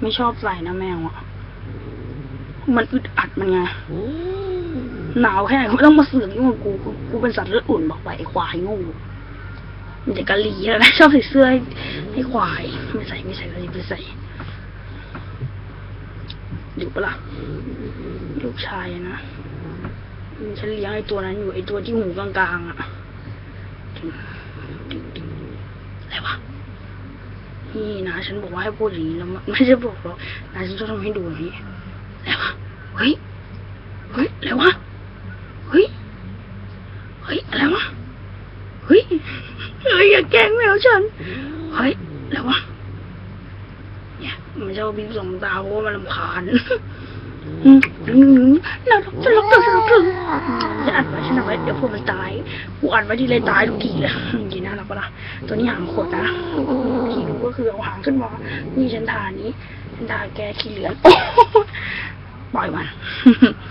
ไม่ชอบใส่นะแมวอะ มันอึดอัดมันไง หนาวแค่ไหนก็ไม่ต้องมาเสือกยุ่งกับกูกูกูเป็นสัตว์เลือดอุ่นบอกไปไอ้ควายโงูมันจะกะลีแล้วนะชอบใส่เสื้อให้ให้ควาย ไม่ใส่ไม่ใส่ก็จะไปใส่อยู่ปะล่ะลูกชายอะนะฉันเลี้ยงไอ้ตัวนั้นอยู่ไอ้ตัวที่หูกลางๆอะอะไรวะ นี่นะฉันบอกว่าให้พูดอย่างนี้แล้วไม่ใช่บอกหรอกนะฉันจะทำให้ดูอย่างนี้อะไรวะเฮ้ยเฮ้ยอะไรวะเฮ้ยเฮ้ยอะไรวะเฮ้ยเฮ้ยอย่าแกล้งแมวฉันเฮ้ยอะไรวะเนี่ยมันจะเอาบีบสองตาเพราะว่ามันรำคาญน่ารักฉันรักเธอฉันรักเธอฉันอัดไว้ฉันอัดไว้เดี๋ยวพวกมันตายกูอัดไว้ที่ไรตายทุกทีเลย ปะล่ะตัวนี้หางขดนะขี่ดูก็คือเอาหางขึ้นมานี่ฉันทานี้ฉันทาแกขี้เหลืองปล่อยมัน